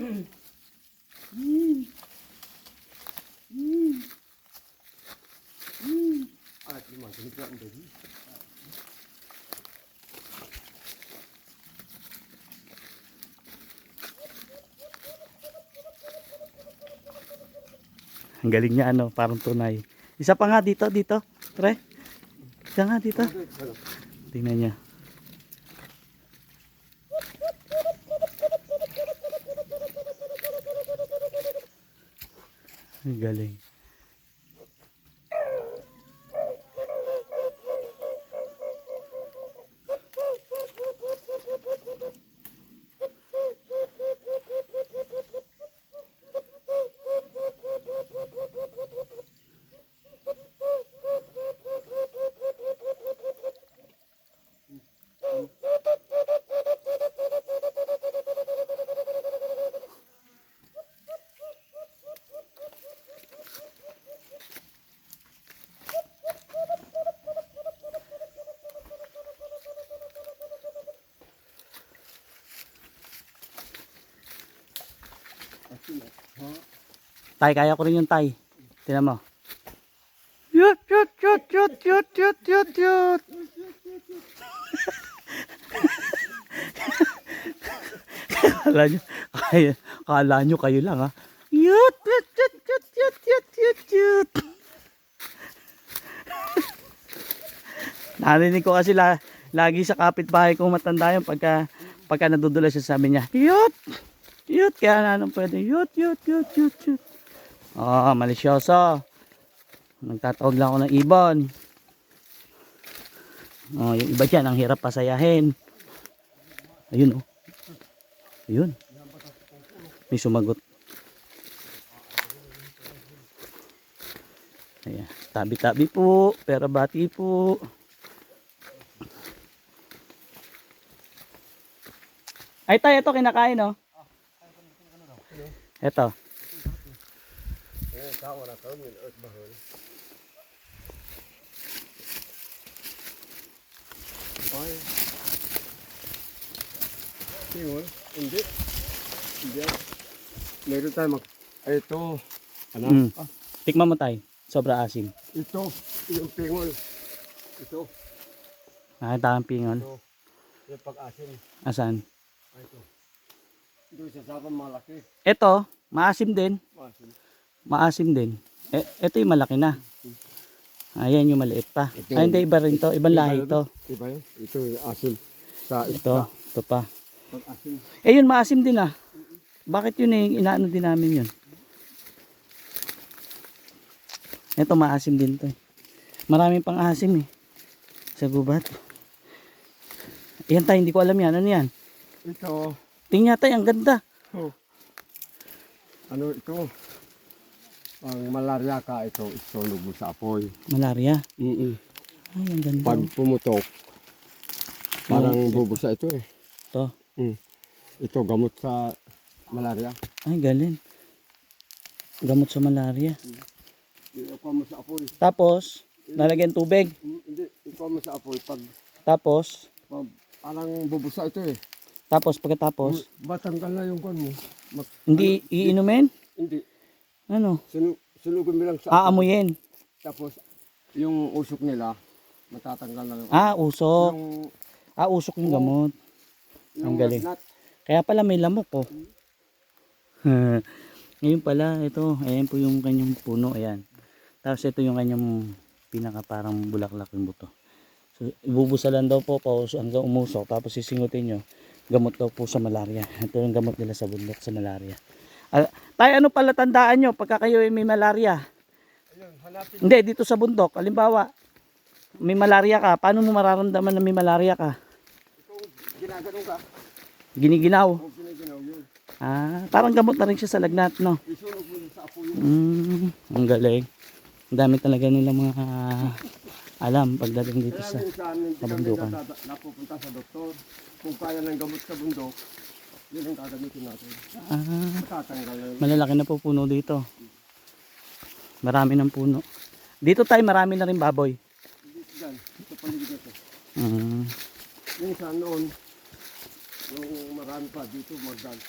At limang ganito ang dali. Ang galing niya ano, parang tunay. Isa pa nga dito, dito. Pre. Isa nga dito. Tingnan niya. Ang Tay, kaya ko rin yung tay. Tingnan mo. Yut, yut, yut, yut, yut, yut, yut, yut. kala nyo, kaya, kala nyo kayo lang ha. Yut, yut, yut, yut, yut, yut, yut, yut. Narinig ko kasi la, lagi sa kapitbahay kong matanda yun pagka, pagka nadudulas siya sabi niya, yut, yut, kaya na anong pwede, yut, yut, yut, yut, yut. Oh, malisyoso. Nagtatawag lang ako ng ibon. Oh, yung iba dyan, ang hirap pasayahin. Ayun oh. Ayun. May sumagot. Ayan. Tabi-tabi po. Pera bati po. Ay tayo, ito kinakain oh. Ito. Eh, yun. Ay. Tingol? Hindi. Hindi. Meron tayo mag... Ito. Ano? Mm. Ah, Tikman mo tayo. Sobra asim. ito. Yung pingol. Ito. Nakita ang pingon. Ito. Yung pag-asin. Asan? Ay, ito. Doon sa sapang malaki. Ito, maasim din. Maasim din. Eh, ito yung malaki na. Ayan yung maliit pa. Ito. Ay, hindi, iba rin to. Ibang lahi to. Iba yun? Ito yung asin. Sa Ito, ito pa. Eh, yun maasim din ah. Bakit yun eh, inaano din namin yun. Ito maasim din to eh. Maraming pang asim eh. Sa gubat. Yan tayo, hindi ko alam yan. Ano yan? Ito. Tingnan tayo, ang ganda. Oh. Ano ito? Ang malaria ka ito, isunog mo sa apoy. Malaria. Mm Ay, ang ganda. Pag pumutok, parang bubusa ito eh. Ito. Mm. Ito, gamot sa malaria. Ay, galing. Gamot sa malaria. Ikuha mo sa apoy. Tapos, lalagyan tubig. Mm, Hindi, ikuha mo sa apoy. Pag, Tapos, pag parang bubusa ito eh. Tapos pagkatapos, Batanggal na yung kon mo. Mag, hindi iinumin? hindi. Ano? Sunu, sunugin mo lang sa. Aamuyin. Tapos, yung usok nila, matatanggal na yung... Ah, usok. Yung, Ah, usok yung gamot. yung Ang galing. lagnat. Kaya pala may lamok oh. Ngayon pala, ito, ayan po yung kanyang puno, ayan. Tapos ito yung kanyang pinaka parang bulaklak yung buto. So, ibubusalan daw po pa hanggang umusok, tapos sisingutin nyo, gamot daw po sa malaria. Ito yung gamot nila sa bundok sa malaria. Ah, tayo, ano pala tandaan nyo pagka kayo ay may malaria? Ayun. Hindi, dito sa bundok, halimbawa, may malaria ka, paano mo mararamdaman na may malaria ka? Kung ginaganon ka, Giniginaw. kung ginaginaw yun, Ah, parang gamot na rin siya sa lagnat, no? isunog mo sa apoy. Mm, ang galing. Ang dami talaga nila mga alam pagdating dito sa... kabundukan. napupunta sa doktor. Kung kaya ng gamot sa bundok, yun ang gagamitin natin. Ah, malalaki na po puno dito. Marami ng puno. Dito tayo marami na rin baboy. Dito dyan, sa paligid ito. Mm, Minsan noon, yung marami pa dito magdag